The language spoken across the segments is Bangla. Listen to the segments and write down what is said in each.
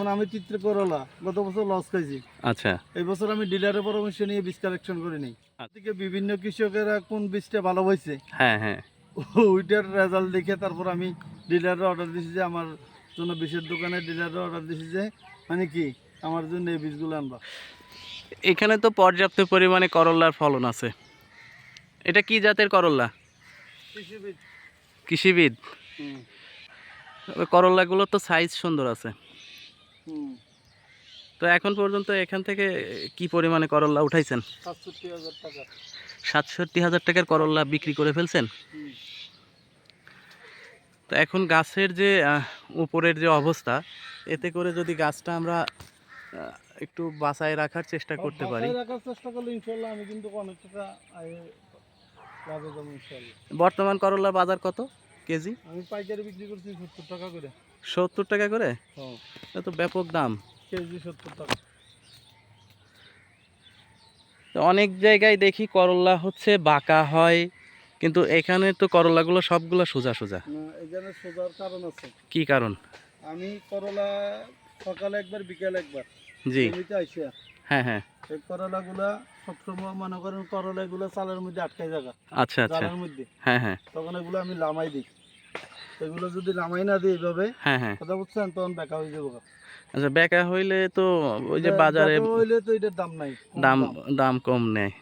যেমন আমি চিত্র করলা গত বছর লস খাইছি। আচ্ছা। এই বছর আমি ডিলারের পরামর্শ নিয়ে বীজ কালেকশন করে নিই। থেকে বিভিন্ন কৃষকেরা কোন বীজটা ভালো হয়েছে? হ্যাঁ হ্যাঁ। ওইটার রেজাল্ট দেখে তারপর আমি ডিলারের অর্ডার দিছি যে আমার জন্য বিষের দোকানে ডিলারের অর্ডার দিয়েছি যে মানে কি আমার জন্য এই বীজগুলো আনবা। এখানে তো পর্যাপ্ত পরিমাণে করল্লার ফলন আছে। এটা কি জাতের করল্লা কৃষিবিদ। কৃষিবিদ। হুম। তবে করল্লাগুলো তো সাইজ সুন্দর আছে। তো এখন পর্যন্ত এখান থেকে কি পরিমাণে করল্লা উঠাইছেন? সাতষট্টি হাজার টাকার করল্লা বিক্রি করে ফেলছেন? তো এখন গাছের যে উপরের যে অবস্থা এতে করে যদি গাছটা আমরা একটু বাঁচায় রাখার চেষ্টা করতে পারি। বর্তমান করল্লার বাজার কত কেজি? আমি পাইকারি বিক্রি করছি সত্তর টাকা করে। সত্তর টাকা করে? হ্যাঁ। এটা তো ব্যাপক দাম। কেজি সত্তর টাকা। অনেক জায়গায় দেখি করল্লা হচ্ছে বাঁকা হয় কিন্তু এখানে তো করল্লাগুলো সবগুলো সোজা সোজা। না এখানে সোজার কারণ আছে। কি কারণ? আমি করলা সকালে একবার বিকেলে একবার। জি। হ্যাঁ হ্যাঁ। এই করলাগুলা সবসময় মনে করেন করলা এগুলো চালের মধ্যে আটকায় জায়গা। আচ্ছা আচ্ছা। মধ্যে। হ্যাঁ হ্যাঁ। তখন এগুলো আমি লামাই দিই। এগুলো যদি লামাই না দিই এইভাবে হ্যাঁ হ্যাঁ। কথা বুঝছেন? তখন বেকা হয়ে যাব আচ্ছা বেকা হইলে তো ওই যে বাজারে হইলে তো এটার দাম নাই দাম দাম। কম নেয়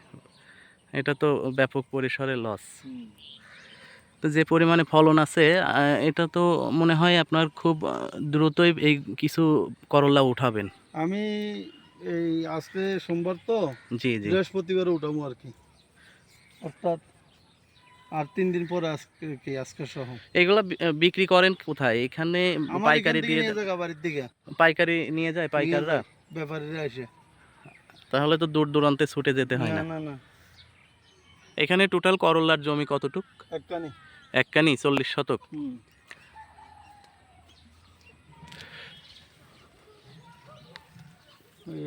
এটা তো ব্যাপক পরিসরে লস তো যে পরিমাণে ফলন আছে এটা তো মনে হয় আপনার খুব দ্রুতই এই কিছু করলা উঠাবেন। আমি এই আজকে সোমবার তো জি জি। বৃহস্পতিবার উঠাবো আর কি। অর্থাৎ আর তিন দিন পরে আজকে আজকে সহ। এগুলা বিক্রি করেন কোথায়? এখানে পাইকারি দিয়ে বাড়ির দিকে। পাইকারি নিয়ে যায় পাইকাররা? ব্যাপারীরা এসে। তাহলে তো দূর দূরান্তে ছুটে যেতে হয় না না? এখানে টোটাল করলার জমি কতটুক? একটানি এককানি চল্লিশ শতক।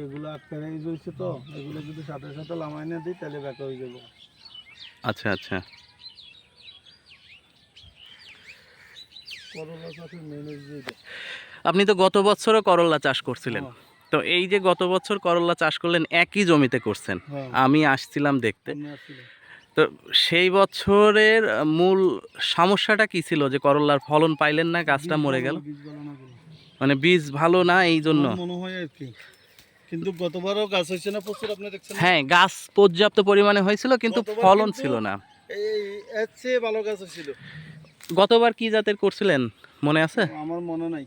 এগুলো আটকানে হয়েছে তো এগুলো যদি সাথে সাথে লামাই না দিই তাহলে ব্যাকা হয়ে যাব। আচ্ছা আচ্ছা। করলা চাষের মেন আপনি তো গত বছরও করলা চাষ করছিলেন। হ্যাঁ, তো এই যে গত বছর করলা চাষ করলেন একই জমিতে করছেন। হ্যাঁ, আমি আসছিলাম দেখতে। তো সেই বছরের মূল সমস্যাটা কি ছিল যে করলার ফলন পাইলেন না গাছটা মরে গেল। মানে বীজ ভালো না এই জন্য? মনে হয় আর কি। কিন্তু গতবারও গাছ হয়েছে না প্রচুর আপনি দেখছেন হ্যাঁ গাছ পর্যাপ্ত পরিমাণে হয়েছিল কিন্তু ফলন ছিল না। এই এর চেয়ে ভালো গাছ হয়েছিল। গতবার কি জাতের করছিলেন? মনে আছে? আমার মনে নাই।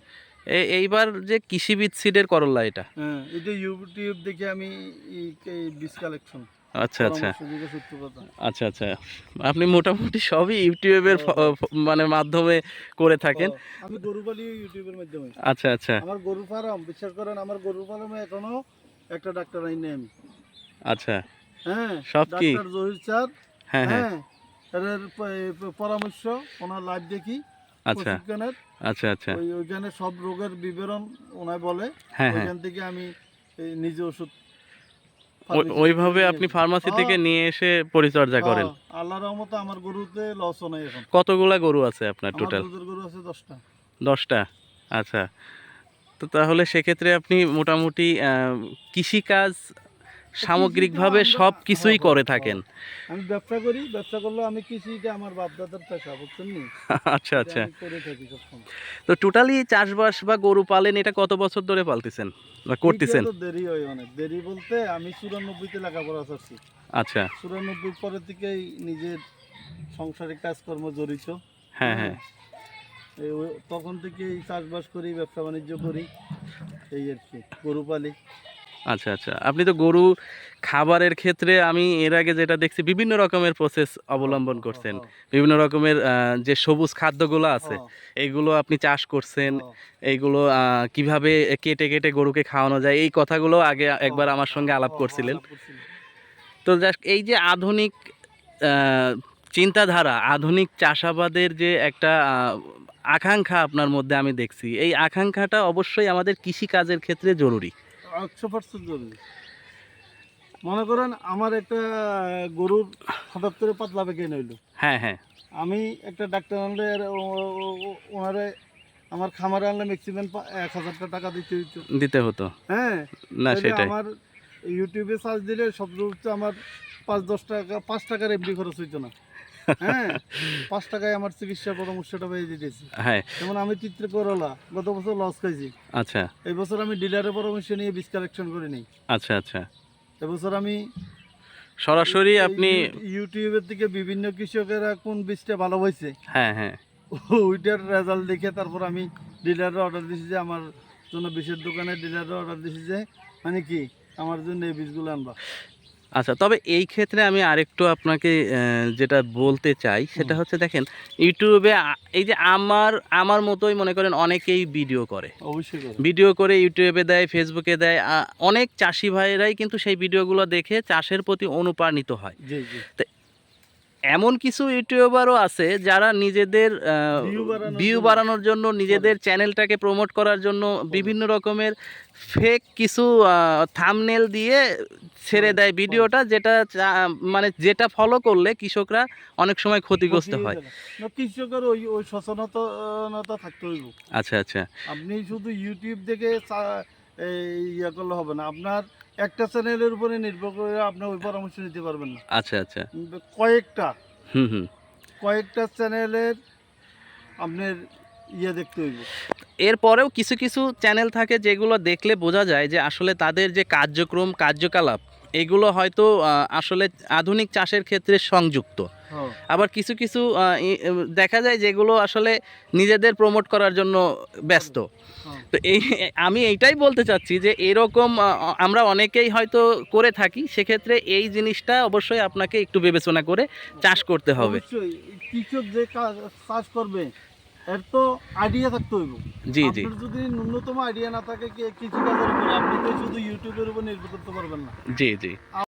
এইবার যে কৃষিবিদ সিডের করলা এটা। হ্যাঁ এই ইউটিউব দেখে আমি বীজ কালেকশন আচ্ছা আচ্ছা। আচ্ছা আচ্ছা। আপনি মোটামুটি সবই ইউটিউবের মানে মাধ্যমে করে থাকেন। আমি গরু পালি ইউটিউবের মাধ্যমে। আচ্ছা আচ্ছা। আমার গরু ফার্ম বিশ্বাস করেন আমার গরু ফার্মে এখনও একটা ডাক্তার আইন আমি। আচ্ছা। হ্যাঁ সব কি? Doctor Zahir sir. হ্যাঁ। হ্যাঁ প- পরামর্শ ওনার লাইভ দেখি আচ্ছা। আচ্ছা আচ্ছা। ওই ওইখানে সব রোগের বিবরণ ওনায় বলে। হ্যাঁ হ্যাঁ। ওইখান থেকে আমি নিজে ওষুধ ওইভাবে আপনি ফার্মাসি। থেকে নিয়ে এসে পরিচর্যা করেন? আল্লাহর রহমতে আমার গরুতে লস নাই এখন। কতগুলা গরু আছে আপনার টোটাল গরু আছে দশটা। দশটা? আচ্ছা। তো তাহলে সেক্ষেত্রে আপনি মোটামুটি কৃষিকাজ সামগ্রিকভাবে সব কিছুই করে থাকেন। আমি ব্যবসা করি ব্যবসা করলে আমি কৃষিটা আমার বাপদাদার পেশা বুঝছেন আচ্ছা আচ্ছা। করে থাকি সবসময়। তো টোটালি চাষবাস বা গরু পালেন এটা কত বছর ধরে পালতেছেন? বা করতেছেন? দেরি হয় অনেক। দেরি বলতে আমি চুরানব্বইতে লেখাপড়া করছি। আচ্ছা। চুরানব্বই পরে থেকেই নিজের সংসারিক কাজকর্ম জড়িত। হ্যাঁ হ্যাঁ। তখন থেকেই চাষবাস করি ব্যবসা বাণিজ্য করি। এই আর কি গরু পালি। আচ্ছা আচ্ছা। আপনি তো গরু খাবারের ক্ষেত্রে আমি এর আগে যেটা দেখছি বিভিন্ন রকমের প্রসেস অবলম্বন করছেন। হ্যাঁ, বিভিন্ন রকমের যে সবুজ খাদ্যগুলো আছে হ্যাঁ, এইগুলো আপনি চাষ করছেন হ্যাঁ, এইগুলো কীভাবে কেটে কেটে গরুকে খাওয়ানো যায় এই কথাগুলো আগে একবার আমার সঙ্গে আলাপ হ্যাঁ, করছিলেন। তো এই যে আধুনিক চিন্তাধারা আধুনিক চাষাবাদের যে একটা আকাঙ্ক্ষা আপনার মধ্যে আমি দেখছি এই আকাঙ্ক্ষাটা অবশ্যই আমাদের কৃষিকাজের ক্ষেত্রে জরুরি। একশো পার্সেন্ট জরুরি মনে করেন আমার একটা গরুর হঠাৎ করে পাতলা পেকে নইলো হ্যাঁ হ্যাঁ। আমি একটা ডাক্তার আনলে ওনারে আমার খামারে আনলে ম্যাক্সিমাম এক হাজার টাকা দিতে হইতো। দিতে হতো। হ্যাঁ না সেটাই। আমার ইউটিউবে সার্চ দিলে সব হচ্ছে আমার পাঁচ দশ টাকা পাঁচ টাকার এমডি খরচ হইতো না। হ্যাঁ পাঁচ টাকায় আমার চিকিৎসা পরামর্শটা পেয়ে দিতেছি হ্যাঁ। যেমন আমি চিত্র করলা গত বছর লস খাইছি। আচ্ছা। এই বছর আমি ডিলারের পরামর্শ নিয়ে বীজ কালেকশন করে নিই। আচ্ছা আচ্ছা। এবছর আমি সরাসরি আপনি ইউটিউবের থেকে বিভিন্ন কৃষকেরা কোন বীজটা ভালো হয়েছে হ্যাঁ হ্যাঁ। ওইটার রেজাল্ট দেখে তারপর আমি ডিলারের অর্ডার দিছি যে আমার জন্য বিষের দোকানে ডিলারের অর্ডার দিছি যে মানে কি? আমার জন্য এই বীজগুলো আনবা। আচ্ছা তবে এই ক্ষেত্রে আমি আরেকটু আপনাকে যেটা বলতে চাই সেটা হচ্ছে দেখেন ইউটিউবে এই যে আমার আমার মতোই মনে করেন অনেকেই ভিডিও করে। অবশ্যই ভিডিও করে ইউটিউবে দেয় ফেসবুকে দেয় অনেক চাষি ভাইয়েরাই কিন্তু সেই ভিডিওগুলো দেখে চাষের প্রতি অনুপ্রাণিত হয়। জি এমন কিছু ইউটিউবারও আছে যারা নিজেদের ভিউ বাড়ানোর জন্য নিজেদের চ্যানেলটাকে প্রমোট করার জন্য বিভিন্ন রকমের ফেক কিছু থামনেল দিয়ে ছেড়ে দেয় ভিডিওটা যেটা মানে যেটা ফলো করলে কৃষকরা অনেক সময় ক্ষতিগ্রস্ত হয়। কৃষকের ওই ওই সচেতনতা থাকতে হইব। আচ্ছা আচ্ছা। আপনি শুধু ইউটিউব দেখে এই ইয়ে করলে হবে না। আপনার একটা চ্যানেলের উপরে নির্ভর করে আপনি ওই পরামর্শ নিতে পারবেন না। আচ্ছা আচ্ছা। কয়েকটা। হুম হুম। কয়েকটা চ্যানেলের আপনার ইয়ে দেখতে হইব। এরপরেও কিছু কিছু চ্যানেল থাকে যেগুলো দেখলে বোঝা যায় যে আসলে তাদের যে কার্যক্রম কার্যকলাপ এগুলো হয়তো আসলে আধুনিক চাষের ক্ষেত্রে সংযুক্ত। আবার কিছু কিছু দেখা যায় যেগুলো আসলে নিজেদের প্রমোট করার জন্য ব্যস্ত। হ্যাঁ। তো এই আমি এইটাই বলতে চাচ্ছি যে এরকম আমরা অনেকেই হয়তো করে থাকি সেক্ষেত্রে এই জিনিসটা অবশ্যই আপনাকে একটু বিবেচনা করে চাষ করতে হবে। কৃষক যে কাজ চাষ করবে এর তো আইডিয়া থাকতে হইব। জি জি। যদি ন্যূনতম আইডিয়া না থাকে কি- কৃষিকাজের উপর আপনি তো শুধু ইউটিউবের উপর নির্ভর করতে পারবেন না। জি জি।